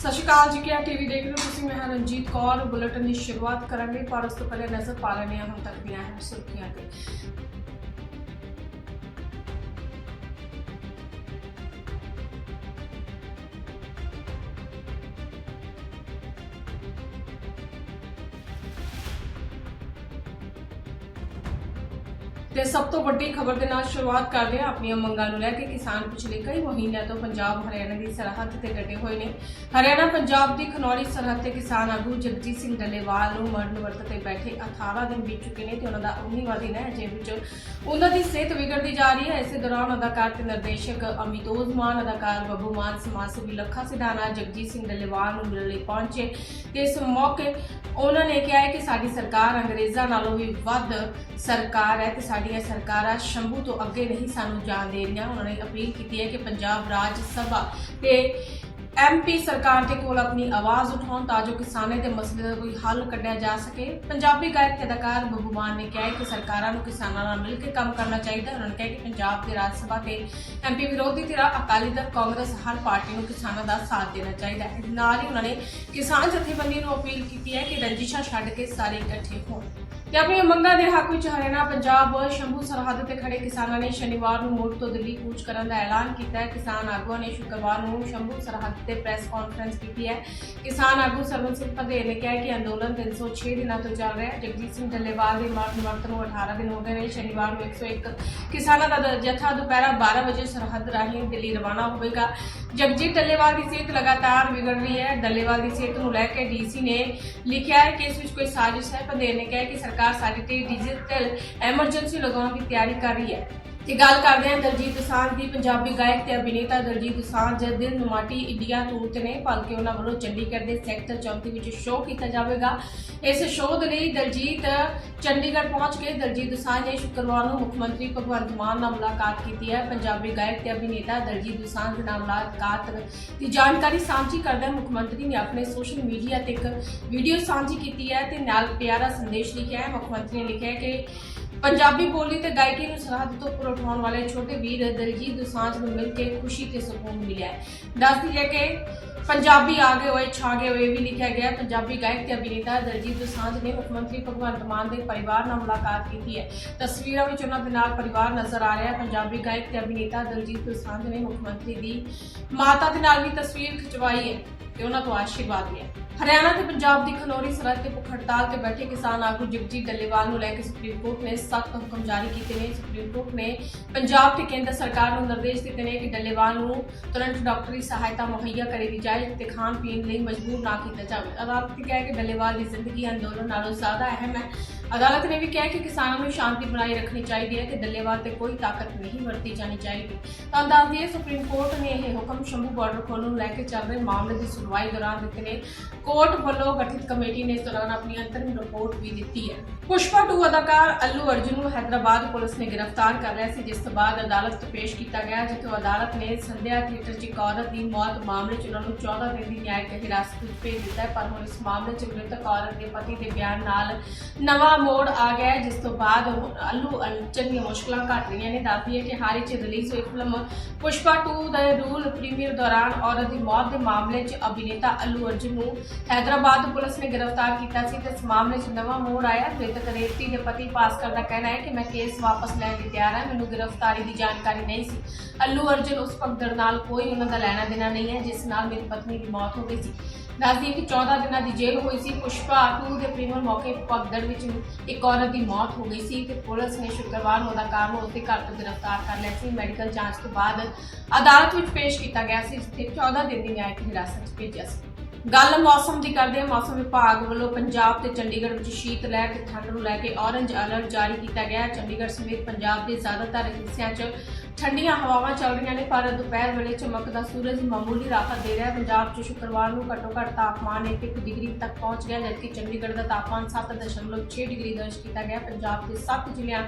ਸਤਿ ਸ਼੍ਰੀ ਅਕਾਲ ਜੀ, ਕੀ ਟੀਵੀ ਦੇਖ ਰਹੇ ਹੋ ਤੁਸੀਂ? ਮੈਂ ਹਾਂ ਰਣਜੀਤ ਕੌਰ। ਬੁਲੇਟਿਨ ਦੀ ਸ਼ੁਰੂਆਤ ਕਰਾਂਗੇ, ਪਰ ਉਸ ਤੋਂ ਪਹਿਲੇ ਨਜ਼ਰ ਪਾ ਲੈਂਦੇ ਹਾਂ ਹੁਣ ਤੱਕ ਦੀਆਂ ਅਹਿਮ ਸੁਰਖੀਆਂ ਤੇ ਤੇ ਸਭ ਤੋਂ ਵੱਡੀ ਖਬਰ ਦੇ ਨਾਲ ਸ਼ੁਰੂਆਤ ਕਰਦੇ ਹਾਂ ਆਪਣੀਆਂ ਮੰਗਾਂ ਨੂੰ ਲੈ ਕੇ ਕਿਸਾਨ ਪਿਛਲੇ ਕਈ ਮਹੀਨਿਆਂ ਤੋਂ ਪੰਜਾਬ ਹਰਿਆਣਾ ਦੀ ਸਰਹੱਦ ਤੇ ਡਟੇ ਹੋਏ ਨੇ। ਹਰਿਆਣਾ, ਪੰਜਾਬ ਦੀ ਖਨੌਰੀ ਸਰਹੱਦ ਤੇ ਕਿਸਾਨ ਆਗੂ ਜਗਜੀਤ ਸਿੰਘ ਡੱਲੇਵਾਲ ਨੂੰ ਮਰਨ ਵਰਤ ਤੇ ਬੈਠੇ 18 ਦਿਨ ਬੀਤ ਚੁੱਕੇ ਨੇ ਤੇ ਉਹਨਾਂ ਦਾ 19ਵਾਂ ਦਿਨ ਹੈ ਜੇ ਵਿੱਚ ਉਹਨਾਂ ਦੀ ਸਿਹਤ ਵਿਗੜਦੀ ਜਾ ਰਹੀ ਹੈ। ਇਸੇ ਦੌਰਾਨ ਅਦਾਕਾਰ ਤੇ ਨਿਰਦੇਸ਼ਕ ਅਮਿਤੋਜ ਮਾਨ, ਅਦਾਕਾਰ ਬੱਬੂ ਮਾਨ, ਸਮਾਜ ਸੇਵੀ ਲੱਖਾ ਸਿਧਾਣਾ, ਜਗਜੀਤ ਸਿੰਘ ਡੱਲੇਵਾਲ ਨੂੰ ਮਿਲਣ ਲਈ ਪਹੁੰਚੇ ਤੇ ਇਸ ਮੌਕੇ ਉਹਨਾਂ ਨੇ ਕਿਹਾ ਹੈ ਕਿ ਸਾਡੀ ਸਰਕਾਰ ਅੰਗਰੇਜ਼ਾਂ ਨਾਲੋਂ ਵੀ ਵੱਧ ਸਰਕਾਰ ਹੈ ਤੇ ਸਾਡੀਆਂ ਸਰਕਾਰਾਂ ਸ਼ੰਭੂ ਤੋਂ ਅੱਗੇ ਨਹੀਂ ਸਾਨੂੰ ਜਾਣ ਦੇ ਰਹੀਆਂ। ਉਹਨਾਂ ਨੇ ਅਪੀਲ ਕੀਤੀ ਹੈ ਕਿ ਪੰਜਾਬ ਰਾਜ ਸਭਾ ਤੇ ਐਮਪੀ ਸਰਕਾਰ ਦੇ ਕੋਲ ਆਪਣੀ ਆਵਾਜ਼ ਉਠਾਉਣ ਤਾਂ ਜੋ ਕਿਸਾਨਾਂ ਦੇ ਮਸਲੇ ਦਾ ਕੋਈ ਹੱਲ ਕੱਢਿਆ ਜਾ ਸਕੇ। ਪੰਜਾਬੀ ਗਾਇਕ ਅਦਾਕਾਰ ਬੱਬੂ ਮਾਨ ਨੇ ਕਿਹਾ ਕਿ ਸਰਕਾਰਾਂ ਨੂੰ ਕਿਸਾਨਾਂ ਨਾਲ ਮਿਲ ਕੇ ਕੰਮ ਕਰਨਾ ਚਾਹੀਦਾ ਉਹਨਾਂ ਨੇ ਕਿਹਾ ਕਿ ਪੰਜਾਬ ਦੇ ਰਾਜ ਸਭਾ ਤੇ ਐਮਪੀ ਵਿਰੋਧੀ ਧਿਰਾਂ ਅਕਾਲੀ ਦਲ, ਕਾਂਗਰਸ, ਹਰ ਪਾਰਟੀ ਨੂੰ ਕਿਸਾਨਾਂ ਦਾ ਸਾਥ ਦੇਣਾ ਚਾਹੀਦਾ ਹੈ। ਨਾਲ ਹੀ ਉਹਨਾਂ ਨੇ ਕਿਸਾਨ ਜਥੇਬੰਦੀ ਨੂੰ ਅਪੀਲ ਕੀਤੀ ਹੈ ਕਿ ਰੰਜਿਸ਼ਾਂ ਛੱਡ ਕੇ ਸਾਰੇ ਇਕੱਠੇ ਹੋਣ। ਤੇ ਆਪਣੀਆਂ ਮੰਗਾਂ ਦੇ ਹੱਕ ਵਿੱਚ ਹਰਿਆਣਾ, ਪੰਜਾਬ, ਸ਼ੰਭੂ, ਸਰਹੱਦ ਤੇ ਖੜੇ ਕਿਸਾਨਾਂ ਨੇ ਸ਼ਨੀਵਾਰ ਨੂੰ ਮੁੜ ਤੋਂ ਦਿੱਲੀ ਕੂਚ ਕਰਨ ਦਾ ਐਲਾਨ ਕੀਤਾ ਹੈ। ਕਿਸਾਨ ਆਗੂਆਂ ਨੇ ਸ਼ੁੱਕਰਵਾਰ ਨੂੰ ਸ਼ੰਭੂ, ਸਰਹੱਦ ਤੇ ਪ੍ਰੈਸ ਕਾਨਫਰੰਸ ਕੀਤੀ ਹੈ। ਕਿਸਾਨ ਆਗੂ ਸਰਵਨ ਸਿੰਘ ਪਧੇਰ ਨੇ ਕਿਹਾ ਕਿ ਅੰਦੋਲਨ 306 ਦਿਨਾਂ ਤੋਂ ਚੱਲ ਰਿਹਾ ਹੈ। ਜਗਜੀਤ ਸਿੰਘ ਡੱਲੇਵਾਲ ਦੇ ਮਰਨ ਵਰਤ ਨੂੰ 18 ਦਿਨ ਹੋ ਗਏ ਨੇ। ਸ਼ਨੀਵਾਰ ਨੂੰ 101 ਕਿਸਾਨਾਂ ਦਾ ਜਥਾ ਦੁਪਹਿਰਾ 12 ਵਜੇ ਸਰਹੱਦ ਰਾਹੀਂ ਦਿੱਲੀ ਰਵਾਨਾ ਹੋਵੇਗਾ। ਜਗਜੀਤ ਡੱਲੇਵਾਲ ਦੀ ਸਿਹਤ ਲਗਾਤਾਰ ਵਿਗੜ ਰਹੀ ਹੈ। ਡੱਲੇਵਾਲ ਦੀ ਸਿਹਤ ਨੂੰ ਲੈ ਕੇ ਡੀਸੀ ਨੇ ਲਿਖਿਆ ਹੈ ਕਿ ਇਸ ਵਿੱਚ ਕੋਈ ਸਾਜ਼ਿਸ਼ ਹੈ। ਪੰਦੇਰ ਨੇ ਕਿਹਾ ਕਿ ਸਰਕਾਰ ਸਾਡੇ ਤੇ ਡਿਜੀਟਲ ਐਮਰਜੈਂਸੀ ਲਗਾਉਣ ਦੀ ਤਿਆਰੀ ਕਰ ਰਹੀ ਹੈ ਤੇ ਗੱਲ ਕਰਦੇ ਹਾਂ ਦਲਜੀਤ ਦੋਸਾਂਝ ਦੀ ਪੰਜਾਬੀ ਗਾਇਕ ਤੇ ਅਭਿਨੇਤਾ ਦਲਜੀਤ ਦੋਸਾਂਝ ਦਿਲ ਨੁਮਾਟੀ ਇੰਡੀਆ ਟੂਰ ਤੇ ਨੇ ਭਲਕੇ ਉਹਨਾਂ ਵੱਲੋਂ ਚੰਡੀਗੜ੍ਹ ਦੇ ਸੈਕਟਰ 34 ਵਿੱਚ ਸ਼ੋਅ ਕੀਤਾ ਜਾਵੇਗਾ। ਇਸ ਸ਼ੋਅ ਦੇ ਲਈ ਦਲਜੀਤ ਚੰਡੀਗੜ੍ਹ ਪਹੁੰਚ ਕੇ ਦਲਜੀਤ ਦੋਸਾਂਝ ਨੇ ਸ਼ੁੱਕਰਵਾਰ ਨੂੰ ਮੁੱਖ ਮੰਤਰੀ ਭਗਵੰਤ ਮਾਨ ਨਾਲ ਮੁਲਾਕਾਤ ਕੀਤੀ ਹੈ। ਪੰਜਾਬੀ ਗਾਇਕ ਤੇ ਅਭਿਨੇਤਾ ਦਲਜੀਤ ਦੋਸਾਂਝ ਨਾਲ ਮੁਲਾਕਾਤ ਦੀ ਜਾਣਕਾਰੀ ਸਾਂਝੀ ਕਰਦਿਆਂ ਮੁੱਖ ਮੰਤਰੀ ਨੇ ਆਪਣੇ ਸੋਸ਼ਲ ਮੀਡੀਆ ਤੇ ਇੱਕ ਵੀਡੀਓ ਸਾਂਝੀ ਕੀਤੀ ਹੈ ਤੇ ਨਾਲ ਪਿਆਰਾ ਸੰਦੇਸ਼ ਲਿਖਿਆ ਹੈ। ਮੁੱਖ ਮੰਤਰੀ ਨੇ ਲਿਖਿਆ ਹੈ ਕਿ ਪੰਜਾਬੀ ਬੋਲੀ ਤੇ ਗਾਇਕੀ ਨੂੰ ਸਰਹੱਦ ਤੋਂ ਉੱਪਰ ਉਠਾਉਣ ਵਾਲੇ ਛੋਟੇ ਵੀਰ ਦਲਜੀਤ ਦੁਸਾਂਝ ਨੂੰ ਮਿਲ ਕੇ ਖੁਸ਼ੀ ਤੇ ਸਕੂਨ ਮਿਲਿਆ ਦੱਸਦੀ ਹੈ ਕਿ ਪੰਜਾਬੀ ਆ ਗਏ ਹੋਏ, ਛਾਗੇ ਹੋਏ ਵੀ ਲਿਖਿਆ ਗਿਆ ਪੰਜਾਬੀ ਗਾਇਕ ਤੇ ਅਭਿਨੇਤਾ ਦਲਜੀਤ ਦੁਸਾਂਝ ਨੇ ਮੁੱਖ ਮੰਤਰੀ ਭਗਵੰਤ ਮਾਨ ਦੇ ਪਰਿਵਾਰ ਨਾਲ ਮੁਲਾਕਾਤ ਕੀਤੀ ਹੈ। ਤਸਵੀਰਾਂ ਵਿੱਚ ਉਹਨਾਂ ਦੇ ਨਾਲ ਪਰਿਵਾਰ ਨਜ਼ਰ ਆ ਰਿਹਾ ਹੈ। ਪੰਜਾਬੀ ਗਾਇਕ ਤੇ ਅਭਿਨੇਤਾ ਦਲਜੀਤ ਦੁਸਾਂਝ ਨੇ ਮੁੱਖ ਮੰਤਰੀ ਦੀ ਮਾਤਾ ਦੇ ਨਾਲ ਵੀ ਤਸਵੀਰ ਖਿਚਵਾਈ ਹੈ ਤੇ ਉਹਨਾਂ ਤੋਂ ਆਸ਼ੀਰਵਾਦ ਲਿਆ। ਹਰਿਆਣਾ ਤੇ ਪੰਜਾਬ ਦੀ ਖਨੌਰੀ ਸਰਹੱਦ ਤੇ ਭੁੱਖ ਹੜਤਾਲ ਤੇ ਬੈਠੇ ਕਿਸਾਨ ਆਗੂ ਜਗਜੀਤ ਡੱਲੇਵਾਲ ਨੂੰ ਲੈ ਕੇ ਸੁਪਰੀਮ ਕੋਰਟ ਨੇ ਸਖਤ ਹੁਕਮ ਜਾਰੀ ਕੀਤੇ ਨੇ। ਸੁਪਰੀਮ ਕੋਰਟ ਨੇ ਪੰਜਾਬ ਤੇ ਕੇਂਦਰ ਸਰਕਾਰ ਨੂੰ ਨਿਰਦੇਸ਼ ਦਿੱਤੇ ਨੇ ਕਿ ਡੱਲੇਵਾਲ ਨੂੰ ਤੁਰੰਤ ਡਾਕਟਰੀ ਸਹਾਇਤਾ ਮੁਹੱਈਆ ਕਰੀ ਜਾਏ ਤੇ ਖਾਣ ਪੀਣ ਲਈ ਮਜਬੂਰ ਨਾ ਕੀਤਾ ਜਾਵੇ। ਅਦਾਲਤ ਨੇ ਕਿਹਾ ਕਿ ਡੱਲੇਵਾਲ ਦੀ ਜ਼ਿੰਦਗੀ ਅੰਦੋਲਨ ਨਾਲੋਂ ਜ਼ਿਆਦਾ ਅਹਿਮ ਹੈ। ਅਦਾਲਤ ਨੇ ਵੀ ਕਿਹਾ ਕਿ ਕਿਸਾਨਾਂ ਨੂੰ ਸ਼ਾਂਤੀ ਬਣਾਈ ਰੱਖਣੀ ਚਾਹੀਦੀ ਹੈ ਤੇ ਡੱਲੇਵਾਲ ਤੇ ਕੋਈ ਤਾਕਤ ਨਹੀਂ ਵਰਤੀ ਜਾਣੀ ਚਾਹੀਦੀ। ਤਾਂ ਦੱਸ ਦਈਏ ਸੁਪਰੀਮ ਕੋਰਟ ਨੇ ਇਹ ਹੁਕਮ ਸ਼ੰਭੂ ਬਾਰਡਰ ਖੋਲ੍ਹਣ ਨੂੰ ਲੈ ਕੇ ਚੱਲ ਰਹੇ ਮਾਮਲੇ ਦੀ ਸੁਣਵਾਈ ਦੌਰਾਨ ਦਿੱਤੇ ਨੇ। ਕੋਰਟ ਵੱਲੋਂ ਗਠਿਤ ਕਮੇਟੀ ਨੇ ਇਸ ਦੌਰਾਨ ਆਪਣੀ ਅੰਤਰਿਮ ਰਿਪੋਰਟ ਵੀ ਦਿੱਤੀ ਹੈ। ਪੁਸ਼ਪਾ 2 ਅਦਾਕਾਰ ਅੱਲੂ ਅਰਜੁਨ ਨੂੰ ਹੈਦਰਾਬਾਦ ਪੁਲਿਸ ਨੇ ਗ੍ਰਿਫਤਾਰ ਕਰ ਲਿਆ ਸੀ, ਜਿਸ ਤੋਂ ਬਾਅਦ ਅਦਾਲਤ 'ਚ ਪੇਸ਼ ਕੀਤਾ ਗਿਆ, ਜਿੱਥੇ ਅਦਾਲਤ ਨੇ ਸੰਧਿਆ ਥੀਏਟਰ 'ਚ ਇੱਕ ਔਰਤ ਦੀ ਮੌਤ ਮਾਮਲੇ 'ਚ ਉਹਨਾਂ ਨੂੰ 14 ਦਿਨ ਦੀ ਨਿਆਇਕ ਹਿਰਾਸਤ ਵਿੱਚ ਭੇਜ ਦਿੱਤਾ ਪਰ ਹੁਣ ਇਸ ਮਾਮਲੇ 'ਚ ਮ੍ਰਿਤਕ ਔਰਤ ਦੇ ਪਤੀ ਦੇ ਬਿਆਨ ਨਾਲ ਨਵਾਂ ਮੋੜ ਆ ਗਿਆ ਜਿਸ ਤੋਂ ਬਾਅਦ ਅੱਲੂ ਅਰਜੁਨ ਦੀਆਂ ਮੁਸ਼ਕਲਾਂ ਘਟ ਰਹੀਆਂ ਨੇ। ਦੱਸਦੀ ਹੈ ਕਿ ਹਾਲ ਹੀ 'ਚ ਰਿਲੀਜ਼ ਹੋਈ ਫਿਲਮ ਪੁਸ਼ਪਾ 2 ਦੇ ਰੂਲ ਪ੍ਰੀਮੀਅਰ ਦੌਰਾਨ ਔਰਤ ਦੀ ਮੌਤ ਦੇ ਮਾਮਲੇ 'ਚ ਅਭਿਨੇਤਾ ਅੱਲੂ ਅਰਜੁਨ ਨੂੰ ਹੈਦਰਾਬਾਦ ਪੁਲਿਸ ਨੇ ਗ੍ਰਿਫਤਾਰ ਕੀਤਾ ਸੀ ਤੇ ਇਸ ਮਾਮਲੇ 'ਚ ਨਵਾਂ ਮੋੜ ਆਇਆ ਮ੍ਰਿਤਕ ਰੇਵਤੀ ਦੇ ਪਤੀ ਭਾਸਕਰ ਦਾ ਕਹਿਣਾ ਹੈ ਕਿ ਮੈਂ ਕੇਸ ਵਾਪਸ ਲੈਣ ਲਈ ਤਿਆਰ ਹਾਂ ਮੈਨੂੰ ਗ੍ਰਿਫਤਾਰੀ ਦੀ ਜਾਣਕਾਰੀ ਨਹੀਂ ਸੀ ਅੱਲੂ ਅਰਜਨ ਉਸ ਭਗਦੜ ਨਾਲ ਕੋਈ ਉਹਨਾਂ ਦਾ ਲੈਣਾ ਦੇਣਾ ਨਹੀਂ ਹੈ ਜਿਸ ਨਾਲ ਮੇਰੀ ਪਤਨੀ ਦੀ ਮੌਤ ਹੋ ਗਈ ਸੀ ਦੱਸਦੀ ਕਿ 14 ਦਿਨਾਂ ਦੀ ਜੇਲ੍ਹ ਹੋਈ ਸੀ ਪੁਸ਼ਪਾ 2 ਦੇ ਪ੍ਰੀਮੀਅਰ ਮੌਕੇ ਭਗਦੜ ਵਿੱਚ ਇੱਕ ਔਰਤ ਦੀ ਮੌਤ ਹੋ ਗਈ ਸੀ ਤੇ ਪੁਲਿਸ ਨੇ ਸ਼ੁੱਕਰਵਾਰ ਨੂੰ ਅਦਾਕਾਰ ਨੂੰ ਉਸਦੇ ਘਰ ਤੋਂ ਗ੍ਰਿਫਤਾਰ ਕਰ ਲਿਆ ਸੀ ਮੈਡੀਕਲ ਜਾਂਚ ਤੋਂ ਬਾਅਦ ਅਦਾਲਤ ਵਿੱਚ ਪੇਸ਼ ਕੀਤਾ ਗਿਆ ਸੀ ਜਿੱਥੇ 14 ਦਿਨ ਦੀ ਨਿਆਇਕ ਹਿਰਾਸਤ 'ਚ ਭੇਜਿਆ ਸੀ ਗੱਲ ਮੌਸਮ ਦੀ ਕਰਦੇ ਹਾਂ। ਮੌਸਮ ਵਿਭਾਗ ਵੱਲੋਂ ਪੰਜਾਬ ਤੇ ਚੰਡੀਗੜ੍ਹ ਵਿੱਚ ਸ਼ੀਤ ਲਹਿਰ ਤੇ ਠੰਡ ਨੂੰ ਲੈ ਕੇ ਔਰੰਜ ਅਲਰਟ ਜਾਰੀ ਕੀਤਾ ਗਿਆ ਹੈ। ਚੰਡੀਗੜ੍ਹ ਸਮੇਤ ਪੰਜਾਬ ਦੇ ਜ਼ਿਆਦਾਤਰ ਹਿੱਸਿਆਂ 'ਚ ਠੰਡੀਆਂ ਹਵਾਵਾਂ ਚੱਲ ਰਹੀਆਂ ਨੇ, ਪਰ ਦੁਪਹਿਰ ਵੇਲੇ ਚਮਕਦਾ ਸੂਰਜ ਮਾਮੂਲੀ ਰਾਹਤ ਦੇ ਰਿਹਾ ਹੈ। ਪੰਜਾਬ 'ਚ ਸ਼ੁੱਕਰਵਾਰ ਨੂੰ ਘੱਟੋ ਘੱਟ ਤਾਪਮਾਨ 1 ਡਿਗਰੀ ਤੱਕ ਪਹੁੰਚ ਗਿਆ, ਜਦਕਿ ਚੰਡੀਗੜ੍ਹ ਦਾ ਤਾਪਮਾਨ 7.6 ਡਿਗਰੀ ਦਰਜ ਕੀਤਾ ਗਿਆ। ਪੰਜਾਬ ਦੇ 7 ਜ਼ਿਲ੍ਹਿਆਂ,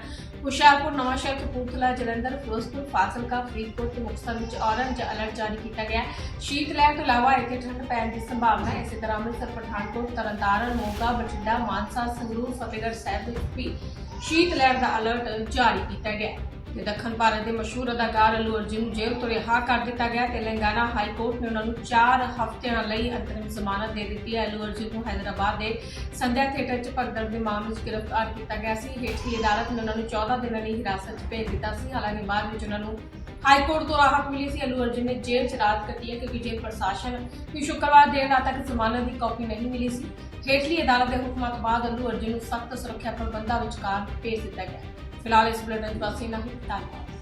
ਹੁਸ਼ਿਆਰਪੁਰ, ਨਵਾਂਸ਼ਹਿਰ, ਕਪੂਰਥਲਾ, ਜਲੰਧਰ, ਫਿਰੋਜ਼ਪੁਰ, ਫਾਜ਼ਿਲਕਾ, ਫਰੀਦਕੋਟ ਤੇ ਮੁਕਤਸਰ ਵਿੱਚ ਔਰੰਜ ਅਲਰਟ ਜਾਰੀ ਕੀਤਾ ਗਿਆ ਹੈ। ਸ਼ੀਤ ਲਹਿਰ ਤੋਂ ਇਲਾਵਾ ਇੱਥੇ ਠੰਡ ਪੈਣ ਦੀ ਸੰਭਾਵਨਾ ਹੈ। ਇਸੇ ਤਰ੍ਹਾਂ ਅੰਮ੍ਰਿਤਸਰ, ਪਠਾਨਕੋਟ, ਤਰਨਤਾਰਨ, ਮੋਗਾ, ਬਠਿੰਡਾ, ਮਾਨਸਾ, ਸੰਗਰੂਰ, ਫਤਿਹਗੜ੍ਹ ਸਾਹਿਬ ਵਿੱਚ ਵੀ ਸ਼ੀਤ ਲਹਿਰ ਦਾ ਅਲਰਟ ਜਾਰੀ ਕੀਤਾ ਗਿਆ ਤੇ ਦੱਖਣ ਭਾਰਤ ਦੇ ਮਸ਼ਹੂਰ ਅਦਾਕਾਰ ਅਲੂ ਅਰਜੁਨ ਨੂੰ ਜੇਲ੍ਹ ਤੋਂ ਰਿਹਾ ਕਰ ਦਿੱਤਾ ਗਿਆ ਤੇਲੰਗਾਨਾ ਹਾਈ ਕੋਰਟ ਨੇ ਉਹਨਾਂ ਨੂੰ 4 ਹਫ਼ਤਿਆਂ ਲਈ ਅੰਤਰਿਮ ਜ਼ਮਾਨਤ ਦੇ ਦਿੱਤੀ ਹੈ। ਅਲੂ ਅਰਜੁਨ ਨੂੰ ਹੈਦਰਾਬਾਦ ਦੇ ਸੰਧਿਆ ਥੀਏਟਰ 'ਚ ਭਗਦੜ ਦੇ ਮਾਮਲੇ 'ਚ ਗ੍ਰਿਫਤਾਰ ਕੀਤਾ ਗਿਆ ਸੀ। ਹੇਠਲੀ ਅਦਾਲਤ ਨੇ ਉਹਨਾਂ ਨੂੰ 14 ਦਿਨਾਂ ਲਈ ਹਿਰਾਸਤ 'ਚ ਭੇਜ ਦਿੱਤਾ ਸੀ। ਹਾਲਾਂਕਿ ਬਾਅਦ ਵਿੱਚ ਉਹਨਾਂ ਨੂੰ ਹਾਈ ਕੋਰਟ ਤੋਂ ਰਾਹਤ ਮਿਲੀ ਸੀ। ਅਲੂ ਅਰਜੁਨ ਨੇ ਜੇਲ੍ਹ 'ਚ ਰਾਤ ਕੱਟੀ ਹੈ ਕਿਉਂਕਿ ਜੇਲ੍ਹ ਪ੍ਰਸ਼ਾਸਨ ਨੂੰ ਸ਼ੁੱਕਰਵਾਰ ਦੇਰ ਰਾਤ ਤੱਕ ਜ਼ਮਾਨਤ ਦੀ ਕਾਪੀ ਨਹੀਂ ਮਿਲੀ ਸੀ। ਹੇਠਲੀ ਅਦਾਲਤ ਦੇ ਹੁਕਮਾਂ ਤੋਂ ਬਾਅਦ ਅਲੂ ਅਰਜੁਨ ਨੂੰ ਸਖਤ ਸੁਰੱਖਿਆ ਪ੍ਰਬੰਧਾਂ ਵਿਚਕਾਰ ਭੇਜ ਦਿੱਤਾ ਗਿਆ। ਫਿਲਹਾਲ ਇਸ ਬੁਲੇਟਿਨ 'ਚ ਬਸ ਇੰਨਾ ਹੀ ਧੰਨਵਾਦ